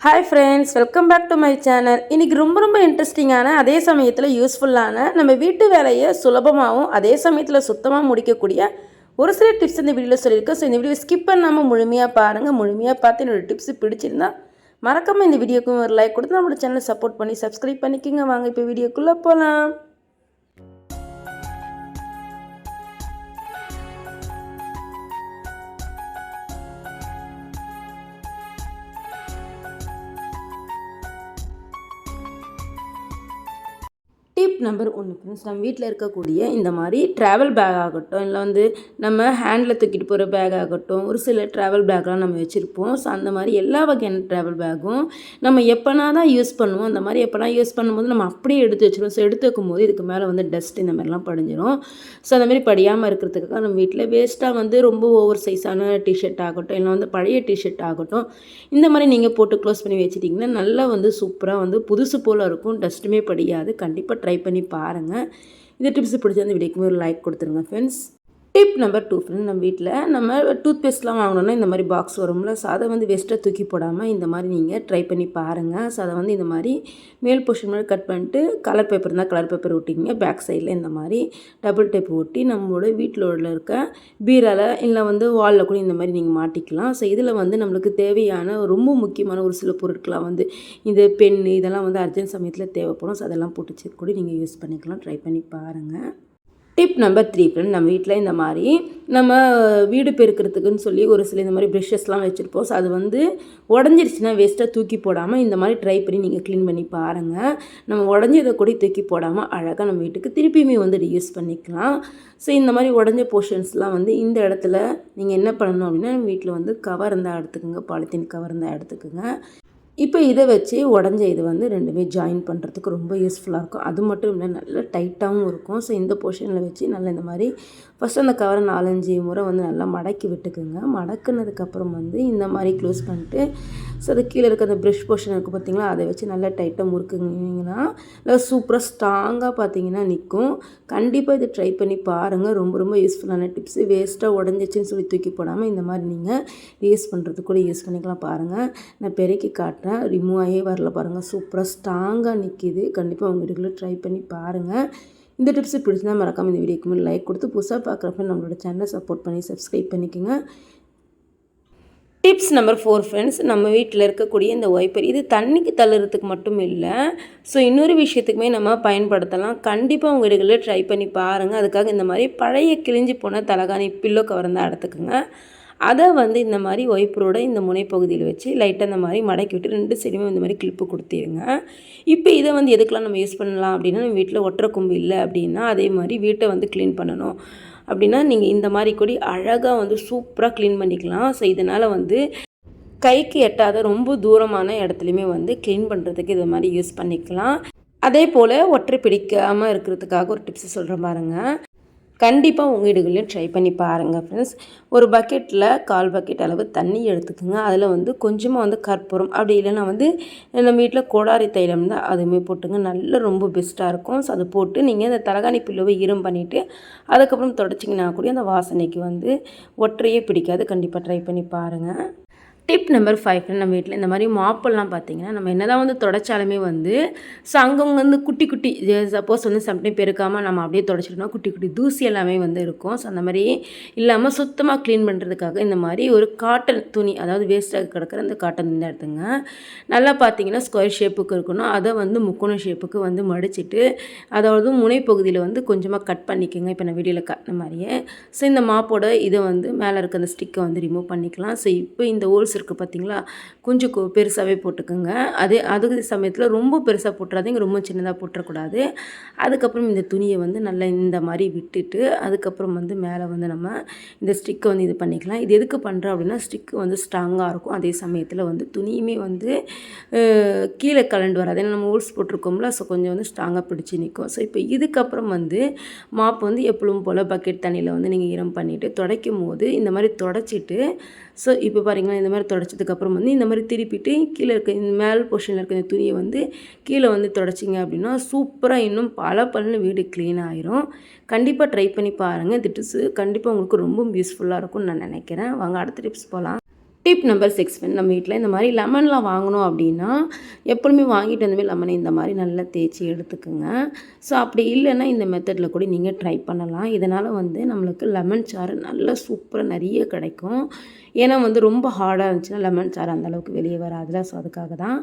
Hi friends welcome back to my channel இன்றைக்கி ரொம்ப ரொம்ப இன்ட்ரெஸ்டிங்கான அதே சமயத்தில் யூஸ்ஃபுல்லான நம்ம வீட்டு வேலையை சுலபமாகவும் அதே சமயத்தில் சுத்தமாக முடிக்கக்கூடிய ஒரு சில டிப்ஸ் இந்த வீடியோவில் சொல்லியிருக்கேன். ஸோ இந்த வீடியோ ஸ்கிப் பண்ணாமல் முழுமையாக பாருங்கள் முழுமையாக பார்த்து என்னோடய டிப்ஸ் பிடிச்சிருந்தா மறக்காமல் இந்த வீடியோக்கும் ஒரு லைக் கொடுத்து நம்மளோட சேனலை சப்போர்ட் பண்ணி சப்ஸ்கிரைப் பண்ணிக்கோங்க. வாங்க இப்போ வீடியோக்குள்ளே போகலாம் டிப் நம்பர் ஒன்று ஃப்ரெண்ட்ஸ் நம்ம வீட்டில் இருக்கக்கூடிய இந்த மாதிரி ட்ராவல் பேக் ஆகட்டும் இல்லை வந்து நம்ம ஹேண்டில் தூக்கிட்டு போகிற பேக் ஆகட்டும் ஒரு சில ட்ராவல் பேக்லாம் நம்ம வச்சுருப்போம். ஸோ அந்த மாதிரி எல்லா வகையான ட்ராவல் பேக்கும் நம்ம எப்போனா தான் யூஸ் பண்ணுவோம். அந்த மாதிரி எப்போனா யூஸ் பண்ணும்போது நம்ம அப்படியே எடுத்து வச்சுருவோம். ஸோ எடுத்து வைக்கும்போது இதுக்கு மேலே வந்து டஸ்ட் இந்த மாதிரிலாம் படிஞ்சிடும் ஸோ அந்த மாதிரி படியாமல் இருக்கிறதுக்காக நம்ம வீட்டில் வேஸ்ட்டாக வந்து ரொம்ப ஓவர் சைஸான டிஷர்ட் ஆகட்டும் இல்லை வந்து பழைய டிஷர்ட் ஆகட்டும் இந்த மாதிரி நீங்கள் போட்டு க்ளோஸ் பண்ணி வச்சிட்டிங்கன்னா நல்லா வந்து சூப்பராக வந்து புதுசு போல் இருக்கும். டஸ்ட்டுமே படியாது. கண்டிப்பாக ட்ரை பண்ணி பாருங்கள் இந்த டிப்ஸ் பிடிச்சிருந்த வீடியோக்கு ஒரு லைக் கொடுத்துருங்க friends tip number two friend நம்ம வீட்டில் நம்ம டூத் பேஸ்ட்லாம் வாங்கினோன்னா இந்த மாதிரி பாக்ஸ் வரும்ல. ஸோ அதை வந்து வெஸ்ட்டாக தூக்கி போடாமல் இந்த மாதிரி நீங்கள் ட்ரை பண்ணி பாருங்கள் ஸோ அதை வந்து இந்த மாதிரி மேல் போர்ஷன் மாதிரி கட் பண்ணிட்டு கலர் பேப்பர் இருந்தால் கலர் பேப்பர் ஒட்டிங்க பேக் சைடில் இந்த மாதிரி டபுள் டேப் ஒட்டி நம்மளோட வீட்டில் உள்ள இருக்க பீரால் இல்லை வந்து வாலில் கூட இந்த மாதிரி நீங்கள் மாட்டிக்கலாம். ஸோ இதில் வந்து நம்மளுக்கு தேவையான ரொம்ப முக்கியமான ஒரு சில பொருட்களாக வந்து இந்த பென் இதெல்லாம் வந்து அர்ஜென்ட் சமயத்தில் தேவைப்படும். ஸோ அதெல்லாம் போட்டு செக் கூட நீங்கள் யூஸ் பண்ணிக்கலாம். ட்ரை பண்ணி பாருங்கள் டிப் நம்பர் த்ரீ ஃப்ரெண்ட் நம்ம வீட்டில் இந்த மாதிரி நம்ம வீடு பெருக்கிறதுக்குன்னு சொல்லி ஒரு சில இந்த மாதிரி ப்ரெஷஸ்லாம் வச்சுருப்போம். ஸோ அது வந்து உடஞ்சிருச்சுன்னா வேஸ்ட்டாக தூக்கி போடாமல் இந்த மாதிரி ட்ரை பண்ணி நீங்கள் க்ளீன் பண்ணி பாருங்கள் நம்ம உடஞ்சதை கூட தூக்கி போடாமல் அழகாக நம்ம வீட்டுக்கு திருப்பியுமே வந்து யூஸ் பண்ணிக்கலாம். ஸோ இந்த மாதிரி உடஞ்ச போர்ஷன்ஸ்லாம் வந்து இந்த இடத்துல நீங்கள் என்ன பண்ணணும் அப்படின்னா வீட்டில் வந்து கவர் இருந்தால் எடுத்துக்கோங்க. பாலித்தீன் கவர் இருந்தால் எடுத்துக்கோங்க. இப்போ இதை வச்சு உடஞ்ச இது வந்து ரெண்டுமே ஜாயின் பண்ணுறதுக்கு ரொம்ப யூஸ்ஃபுல்லாக இருக்கும். அது மட்டும் இல்லை நல்ல டைட்டாகவும் இருக்கும். ஸோ இந்த போர்ஷனில் வச்சு நல்லா இந்த மாதிரி ஃபஸ்ட் அந்த கவரை நாலஞ்சு முறை வந்து நல்லா மடக்கி விட்டுக்குங்க. மடக்குனதுக்கப்புறம் வந்து இந்த மாதிரி க்ளோஸ் பண்ணிட்டு ஸோ அது கீழே இருக்க அந்த ப்ரெஷ் போர்ஷன் இருக்குது பார்த்தீங்களா? அதை வச்சு நல்லா டைட்டாக முறுக்குங்கன்னா நல்லா சூப்பராக ஸ்ட்ராங்காக பார்த்தீங்கன்னா நிற்கும் கண்டிப்பாக இதை ட்ரை பண்ணி பாருங்கள் ரொம்ப ரொம்ப யூஸ்ஃபுல்லான டிப்ஸு வேஸ்ட்டாக உடஞ்சிச்சின்னு சொல்லி தூக்கி போடாமல் இந்த மாதிரி நீங்கள் யூஸ் பண்ணுறதுக்கு கூட யூஸ் பண்ணிக்கலாம் பாருங்கள் நான் பெருக்கி காட்டுறேன். ரிமூவ் ஆகியே வரல பாருங்கள் சூப்பராக ஸ்ட்ராங்காக நிற்கிது கண்டிப்பாக உங்கள் வீட்டுக்குள்ளே ட்ரை பண்ணி பாருங்கள் இந்த டிப்ஸ் பிடிச்சிருந்தா மறக்காமல் இந்த வீடியோக்கு மேலே லைக் கொடுத்து புதுசாக பார்க்குறப்ப நம்மளோட சேனலை சப்போர்ட் பண்ணி சப்ஸ்கிரைப் பண்ணிக்கோங்க. டிப்ஸ் நம்பர் ஃபோர் ஃப்ரெண்ட்ஸ் நம்ம வீட்டில் இருக்கக்கூடிய இந்த ஒய்ப்பர் இது தண்ணிக்கு தள்ளுறதுக்கு மட்டும் இல்லை. ஸோ இன்னொரு விஷயத்துக்குமே நம்ம பயன்படுத்தலாம். கண்டிப்பாக உங்கள் வீடுகளில் ட்ரை பண்ணி பாருங்கள் அதுக்காக இந்த மாதிரி பழைய கிழிஞ்சு போன தலகாணி பில்லோ கவர் தான் எடுத்துக்கோங்க. அதை வந்து இந்த மாதிரி ஒய்ப்பரோட இந்த முனைப்பகுதியில் வச்சு லைட்டாக இந்த மாதிரி மடக்கி விட்டு ரெண்டு சைடுமே இந்த மாதிரி கிளிப்பு கொடுத்துருங்க. இப்போ இதை வந்து எதுக்கெலாம் நம்ம யூஸ் பண்ணலாம் அப்படின்னா நம்ம வீட்டில் ஒற்றை கொம்பு இல்லை அப்படின்னா அதே மாதிரி வீட்டை வந்து க்ளீன் பண்ணணும். அப்படின்னா நீங்கள் இந்த மாதிரி கொடி அழகாக வந்து சூப்பராக க்ளீன் பண்ணிக்கலாம். ஸோ இதனால் வந்து கைக்கு எட்டாத ரொம்ப தூரமான இடத்துலையுமே வந்து க்ளீன் பண்ணுறதுக்கு இது மாதிரி யூஸ் பண்ணிக்கலாம். அதே போல் ஒற்றை பிடிக்காமல் இருக்கிறதுக்காக ஒரு டிப்ஸ் சொல்கிறேன் பாருங்கள் கண்டிப்பாக உங்கள் வீடுகளையும் ட்ரை பண்ணி பாருங்கள் ஃப்ரெண்ட்ஸ் ஒரு பக்கெட்டில் கால் பக்கெட் அளவு தண்ணி எடுத்துக்கோங்க. அதில் வந்து கொஞ்சமாக வந்து கற்பூரம் அப்படி இல்லைன்னா வந்து நம்ம வீட்டில் கோடாரி தைலம் தான் அதுவுமே போட்டுங்க. நல்ல ரொம்ப பெஸ்ட்டாக இருக்கும். ஸோ அது போட்டு நீங்கள் அந்த தலகாணி பில்லுவை ஈரம் பண்ணிவிட்டு அதுக்கப்புறம் தொடச்சிங்கன்னா கூட அந்த வாசனைக்கு வந்து ஒற்றையே பிடிக்காது. கண்டிப்பாக ட்ரை பண்ணி பாருங்கள் டிப் நம்பர் ஃபைவ் நம்ம வீட்டில் இந்த மாதிரி மாப்பெல்லாம் பார்த்தீங்கன்னா நம்ம என்ன தான் வந்து தொடச்சாலுமே வந்து ஸோ அங்கங்கே வந்து குட்டி குட்டி சப்போஸ் வந்து சம்டைம் பெருக்காமல் நம்ம அப்படியே தொடச்சிட்டோம்னா குட்டி குட்டி தூசி எல்லாமே வந்து இருக்கும். ஸோ அந்த மாதிரி இல்லாமல் சுத்தமாக க்ளீன் பண்ணுறதுக்காக இந்த மாதிரி ஒரு காட்டன் துணி அதாவது வேஸ்ட்டாக கிடக்கிற அந்த காட்டன் துணி எடுத்துங்க. நல்லா பார்த்தீங்கன்னா ஸ்கொயர் ஷேப்புக்கு இருக்கணும். அதை வந்து முக்கோண ஷேப்புக்கு வந்து மடிச்சிட்டு அதாவது முனைப்பகுதியில் வந்து கொஞ்சமாக கட் பண்ணிக்கோங்க. இப்போ நான் வீடியோவில் கட்டின மாதிரியே. ஸோ இந்த மாப்போட இதை வந்து மேலே இருக்க அந்த ஸ்டிக்கை வந்து ரிமூவ் பண்ணிக்கலாம். ஸோ இப்போ இந்த ஹோல்ஸ் இருக்குது பார்த்தீங்களா கொஞ்சம் பெருசாகவே போட்டுக்கோங்க. அதே அது சமயத்தில் ரொம்ப பெருசாக போட்டுறாதீங்க. ரொம்ப சின்னதாக போட்டுறக்கூடாது. அதுக்கப்புறம் இந்த துணியை வந்து நல்லா இந்த மாதிரி விட்டுட்டு அதுக்கப்புறம் வந்து மேலே வந்து நம்ம இந்த ஸ்டிக்கை வந்து இது பண்ணிக்கலாம். இது எதுக்கு பண்ணுறோம் அப்படின்னா ஸ்டிக்கு வந்து ஸ்ட்ராங்காக இருக்கும். அதே சமயத்தில் வந்து துணியுமே வந்து கீழே கலண்டு வராது. ஏன்னா நம்ம ஹோல்ஸ் போட்டிருக்கோம்ல ஸோ கொஞ்சம் வந்து ஸ்ட்ராங்காக பிடிச்சி நிற்கும் ஸோ இப்போ இதுக்கப்புறம் வந்து மாப்பு வந்து எப்பவும் போல் பக்கெட் தண்ணியில் வந்து நீங்கள் ஈரம் பண்ணிவிட்டு துடைக்கும் போது இந்த மாதிரி தொடச்சிட்டு ஸோ இப்போ பாருங்களா இந்த மாதிரி தொடச்சதுக்கப்புறம் வந்து இந்த மாதிரி திருப்பிட்டு கீழே இருக்க இந்த மேல் போர்ஷனில் இருக்க இந்த துணியை வந்து கீழே வந்து தொடச்சிங்க அப்படின்னா சூப்பராக இன்னும் பல பலன்னு வீடு க்ளீன் ஆயிரும். கண்டிப்பாக ட்ரை பண்ணி பாருங்கள் இந்த டிப்ஸு கண்டிப்பாக உங்களுக்கு ரொம்ப யூஸ்ஃபுல்லாக இருக்கும்னு நான் நினைக்கிறேன். வாங்க அடுத்த டிப்ஸ் போகலாம் டிப் நம்பர் சிக்ஸ் நம்ம வீட்டில் இந்த மாதிரி லெமன்லாம் வாங்கினோம் அப்படின்னா எப்பொழுதுமே வாங்கிட்டு வந்தமே லெமனை இந்த மாதிரி நல்லா தேய்ச்சி எடுத்துக்கோங்க. ஸோ அப்படி இல்லைன்னா இந்த மெத்தடில் கூட நீங்கள் ட்ரை பண்ணலாம். இதனால் வந்து நம்மளுக்கு லெமன் சாறு நல்லா சூப்பராக நிறைய கிடைக்கும். ஏன்னா வந்து ரொம்ப ஹார்டாக இருந்துச்சுன்னா லெமன் சாறு அந்தளவுக்கு வெளியே வராதுல ஸோ அதுக்காக தான்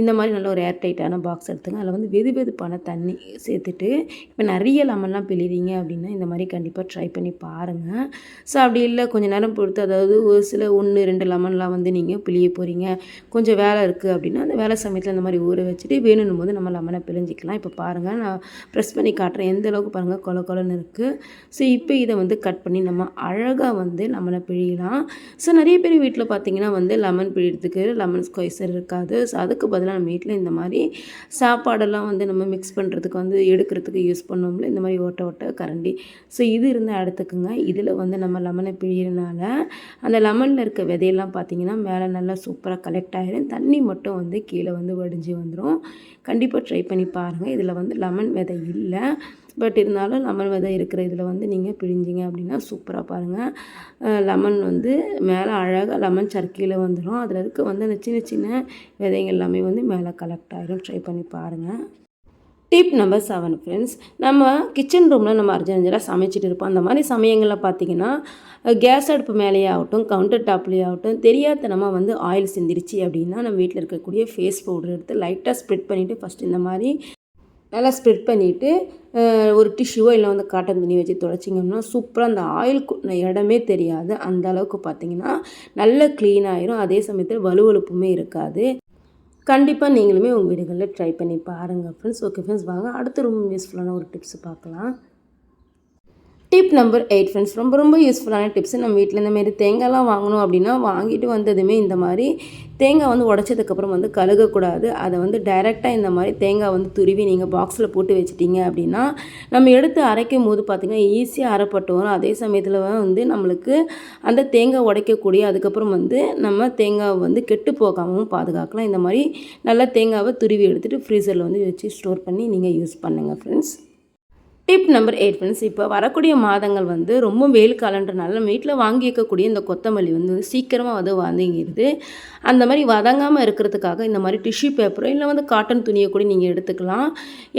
இந்த மாதிரி நல்ல ஒரு ஏர் டைட்டான பாக்ஸ் எடுத்துங்க. அதில் வந்து வெது வெதுப்பான தண்ணி சேர்த்துட்டு இப்போ நிறைய லெமன்லாம் பிழிவீங்க அப்படின்னா இந்த மாதிரி கண்டிப்பாக ட்ரை பண்ணி பாருங்கள் ஸோ அப்படி இல்லை கொஞ்சம் நேரம் பொறுத்து அதாவது ஒரு சில ஒன்று ரெண்டு லெமன்லாம் வந்து நீங்கள் பிழிய போகிறீங்க கொஞ்சம் வேலை இருக்குது அப்படின்னா அந்த வேலை சமயத்தில் இந்த மாதிரி ஊற வச்சுட்டு வேணும் போது நம்ம லெமனை பிழிஞ்சிக்கலாம். இப்போ பாருங்கள் நான் ப்ரெஸ் பண்ணி காட்டுறேன். எந்த அளவுக்கு பாருங்கள் கொல கொலன்னு இருக்குது ஸோ இப்போ இதை வந்து கட் பண்ணி நம்ம அழகாக வந்து லெமனை பிழியலாம். ஸோ நிறைய பேர் வீட்டில் பார்த்தீங்கன்னா வந்து லெமன் பிழிறதுக்கு லெமன் ஸ்கொய்சர் இருக்காது. ஸோ அதுக்கு பதிலாக நம்ம வீட்டில் இந்த மாதிரி சாப்பாடெல்லாம் வந்து நம்ம மிக்ஸ் பண்ணுறதுக்கு வந்து எடுக்கிறதுக்கு யூஸ் பண்ணோம்ல இந்த மாதிரி ஓட்ட ஓட்ட கரண்டி. ஸோ இது இருந்தால் எடுத்துக்கோங்க. இதில் வந்து நம்ம லெமனை பிழியறனால அந்த லெமனில் இருக்க விதையெல்லாம் பார்த்தீங்கன்னா மேலே நல்லா சூப்பராக கலெக்ட் ஆகிடும் தண்ணி மட்டும் வந்து கீழே வந்து வடிஞ்சு வந்துடும் கண்டிப்பாக ட்ரை பண்ணி பாருங்கள் இதில் வந்து லெமன் விதை இல்லை. பட் இருந்தாலும் லெமன் விதை இருக்கிற இதில் வந்து நீங்கள் பிழிஞ்சிங்க அப்படின்னா சூப்பராக பாருங்கள் லெமன் வந்து மேலே அழகாக லெமன் சர்க்கீயில் வந்துடும் அதில் இருக்க வந்து அந்த சின்ன சின்ன விதைகள் எல்லாமே வந்து மேலே கலெக்ட் ஆகிடும் ட்ரை பண்ணி பாருங்கள் டிப் நம்பர் செவன் ஃப்ரெண்ட்ஸ் நம்ம கிச்சன் ரூமில் நம்ம அர்ஜென்ஜராக சமைச்சிட்டு இருப்போம். அந்த மாதிரி சமயங்களில் பார்த்தீங்கன்னா கேஸ் அடுப்பு மேலேயே ஆகட்டும் கவுண்டர் டாப்லேயே ஆகட்டும் தெரியாதனமாக வந்து ஆயில் சிந்திருச்சு அப்படின்னா நம்ம வீட்டில் இருக்கக்கூடிய ஃபேஸ் பவுடர் எடுத்து லைட்டாக ஸ்ப்ரெட் பண்ணிவிட்டு ஃபஸ்ட் இந்த மாதிரி நல்லா ஸ்ப்ரெட் பண்ணிவிட்டு ஒரு டிஷ்யூவோ இல்லை வந்து காட்டன் துணி வச்சு துடைச்சிங்கன்னா சூப்பராக அந்த ஆயில் இடமே தெரியாது. அந்த அளவுக்கு பார்த்தீங்கன்னா நல்ல க்ளீன் ஆயிரும். அதே சமயத்தில் வலுவழுப்புமே இருக்காது. கண்டிப்பாக நீங்களுமே உங்கள் வீடுகளில் ட்ரை பண்ணி பாருங்கள் ஃப்ரெண்ட்ஸ் ஓகே ஃப்ரெண்ட்ஸ் வாங்க அடுத்த ரொம்ப யூஸ்ஃபுல்லான ஒரு டிப்ஸ் பார்க்கலாம். டிப் நம்பர் எயிட் ஃப்ரெண்ட்ஸ் ரொம்ப ரொம்ப யூஸ்ஃபுல்லான டிப்ஸ் நம்ம வீட்டில் இந்த மாதிரி தேங்காய்லாம் வாங்கணும் அப்படின்னா வாங்கிட்டு வந்ததுமே இந்த மாதிரி தேங்காய் வந்து உடச்சதுக்கப்புறம் வந்து கழுகக்கூடாது. அதை வந்து டைரெக்டாக இந்த மாதிரி தேங்காய் வந்து துருவி நீங்கள் பாக்ஸில் போட்டு வச்சிட்டிங்க அப்படின்னா நம்ம எடுத்து அரைக்கும் போது பார்த்திங்கன்னா ஈஸியாக அரைப்பட்டு வரும். அதே சமயத்தில் வந்து நம்மளுக்கு அந்த தேங்காய் உடைக்கக்கூடிய அதுக்கப்புறம் வந்து நம்ம தேங்காவை வந்து கெட்டு போகாமல் பாதுகாக்கலாம். இந்த மாதிரி நல்லா தேங்காவை துருவி எடுத்துகிட்டு ஃப்ரீசரில் வந்து வச்சு ஸ்டோர் பண்ணி நீங்கள் யூஸ் பண்ணுங்கள் friends tip number eight friends இப்போ வரக்கூடிய மாதங்கள் வந்து ரொம்ப வெயில் காலன்றனால நம்ம வீட்டில் வாங்கி வைக்கக்கூடிய இந்த கொத்தமல்லி வந்து சீக்கிரமாக வந்து வதங்கிடுது அந்த மாதிரி வதங்காமல் இருக்கிறதுக்காக இந்த மாதிரி டிஷ்யூ பேப்பரோ இல்லை வந்து காட்டன் துணியை கூட நீங்கள் எடுத்துக்கலாம்.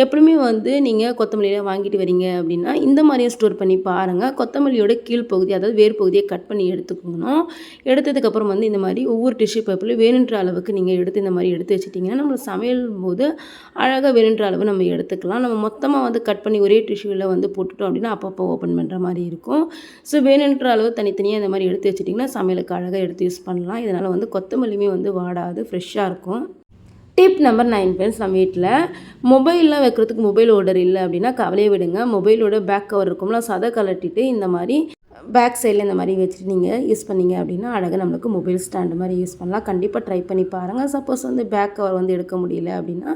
எப்பவுமே வந்து நீங்கள் கொத்தமல்லியில் வாங்கிட்டு வரீங்க அப்படின்னா இந்த மாதிரியும் ஸ்டோர் பண்ணி பாருங்கள் கொத்தமல்லியோட கீழ்ப்பகுதி அதாவது வேர் பகுதியை கட் பண்ணி எடுத்துக்கணும் எடுத்ததுக்கப்புறம் வந்து இந்த மாதிரி ஒவ்வொரு டிஷ்யூ பேப்பரில் வேணுன்ற அளவுக்கு நீங்கள் எடுத்து இந்த மாதிரி எடுத்து வச்சிட்டிங்கன்னா நம்ம சமையல் போது அழகாக வேணுன்ற அளவு நம்ம எடுத்துக்கலாம். நம்ம மொத்தமாக வந்து கட் பண்ணி ஒரே டிஷ்யூ டிஷ்யூவில் வந்து போட்டுட்டோம் அப்படின்னா அப்பப்போ ஓப்பன் பண்ணுற மாதிரி இருக்கும். ஸோ வேணுன்ற அளவு தனித்தனியாக இந்த மாதிரி எடுத்து வச்சிட்டிங்கன்னா சமையலுக்கு அழகாக எடுத்து யூஸ் பண்ணலாம். இதனால் வந்து கொத்தமல்லியுமே வந்து வாடாது ஃப்ரெஷ்ஷாக இருக்கும். டிப் நம்பர் நைன் ஃப்ரெண்ட்ஸ் நம்ம வீட்டில் மொபைல்லாம் வைக்கிறதுக்கு மொபைல் ஓர்டர் இல்லை அப்படின்னா கவலையை விடுங்க. மொபைலோட பேக் கவர் இருக்கும்ல சதை கலட்டிட்டு இந்த மாதிரி பேக் சைடில் இந்த மாதிரி வச்சுட்டு நீங்கள் யூஸ் பண்ணிங்க அப்படின்னா அழகாக நம்மளுக்கு மொபைல் ஸ்டாண்டு மாதிரி யூஸ் பண்ணலாம். கண்டிப்பாக ட்ரை பண்ணி பாருங்கள் சப்போஸ் வந்து பேக் கவர் வந்து எடுக்க முடியல அப்படின்னா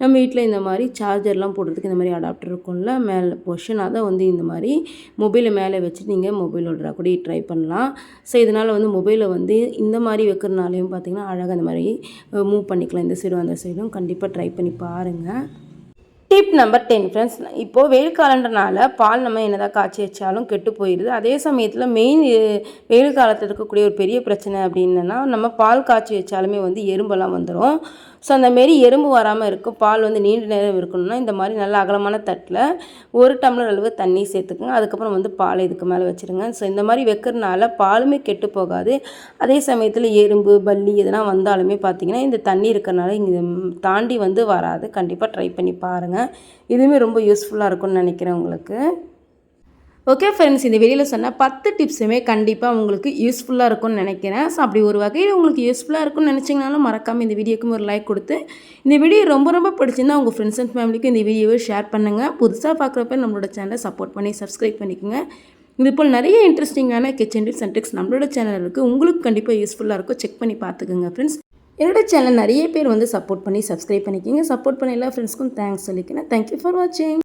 நம்ம வீட்டில் இந்த மாதிரி சார்ஜர்லாம் போடுறதுக்கு இந்த மாதிரி அடாப்டர் இருக்கும்ல மேலே பொஷன் அதை வந்து இந்த மாதிரி மொபைலை மேலே வச்சுட்டு நீங்கள் மொபைல் ஓடுறா கூட ட்ரை பண்ணலாம். ஸோ இதனால் வந்து மொபைலை வந்து இந்த மாதிரி வைக்கிறனாலையும் பார்த்திங்கன்னா அழகாக இந்த மாதிரி மூவ் பண்ணிக்கலாம். இந்த சைடும் அந்த சைடும் கண்டிப்பாக ட்ரை பண்ணி பாருங்கள் டிப் நம்பர் டென் ஃப்ரெண்ட்ஸ் இப்போது வெயில் காலன்றனால பால் நம்ம என்னதான் காய்ச்சி வச்சாலும் கெட்டு போயிடுது அதே சமயத்தில் மெயின் வெயில் காலத்தில் இருக்கக்கூடிய ஒரு பெரிய பிரச்சனை அப்படின்னா நம்ம பால் காய்ச்சி வச்சாலுமே வந்து எறும்பெல்லாம் வந்துடும் ஸோ அந்தமாரி எறும்பு வராமல் இருக்கும் பால் வந்து நீண்ட நேரம் இருக்கணும்னா இந்த மாதிரி நல்ல அகலமான தட்டில் ஒரு டம்ளர் அளவு தண்ணி சேர்த்துக்குங்க. அதுக்கப்புறம் வந்து பால் இதுக்கு மேலே வச்சுருங்க. ஸோ இந்த மாதிரி வைக்கிறதுனால பாலுமே கெட்டு போகாது. அதே சமயத்தில் எறும்பு பல்லி எதனா வந்தாலுமே பார்த்திங்கன்னா இந்த தண்ணி இருக்கிறனால இங்கே தாண்டி வந்து வராது. கண்டிப்பாக ட்ரை பண்ணி பாருங்கள் இதுவுமே ரொம்ப யூஸ்ஃபுல்லாக இருக்கும்னு நினைக்கிறேன் உங்களுக்கு. ஓகே ஃப்ரெண்ட்ஸ் இந்த வீடியோவில் சொன்ன பத்து டிப்ஸுமே கண்டிப்பாக உங்களுக்கு யூஸ்ஃபுல்லாக இருக்கும்னு நினைக்கிறேன். ஸோ அப்படி ஒரு வகையில் உங்களுக்கு யூஸ்ஃபுல்லாக இருக்கும்னு நினச்சிங்கனாலும் மறக்காமல் இந்த வீடியோக்கும் ஒரு லைக் கொடுத்து இந்த வீடியோ ரொம்ப ரொம்ப பிடிச்சிருந்தா உங்கள் ஃப்ரெண்ட்ஸ் அண்ட் ஃபேமிலிக்கும் இந்த வீடியோவை ஷேர் பண்ணுங்கள் புதுசாக பார்க்குறப்ப நம்மளோட சேனலை சப்போர்ட் பண்ணி சப்ஸ்கிரைப் பண்ணிக்கோங்க. இது போல் நிறைய இன்ட்ரெஸ்டிங்கான கிச்சன் டிப்ஸ் அண்ட் ட்ரிக்ஸ் நம்மளோட சேனல் இருக்குது உங்களுக்கு கண்டிப்பாக யூஸ்ஃபுல்லாக இருக்கும். செக் பண்ணி பார்த்துக்குங்க ஃப்ரெண்ட்ஸ் என்னோட சேனல் நிறைய பேர் வந்து சப்போர்ட் பண்ணி சப்ஸ்கிரைப் பண்ணிக்கிங்க. சப்போர்ட் பண்ண எல்லா ஃப்ரெண்ட்ஸ்க்கும் தேங்க்ஸ் சொல்லிக்கிறேன். தேங்க்யூ ஃபார் வாட்சிங்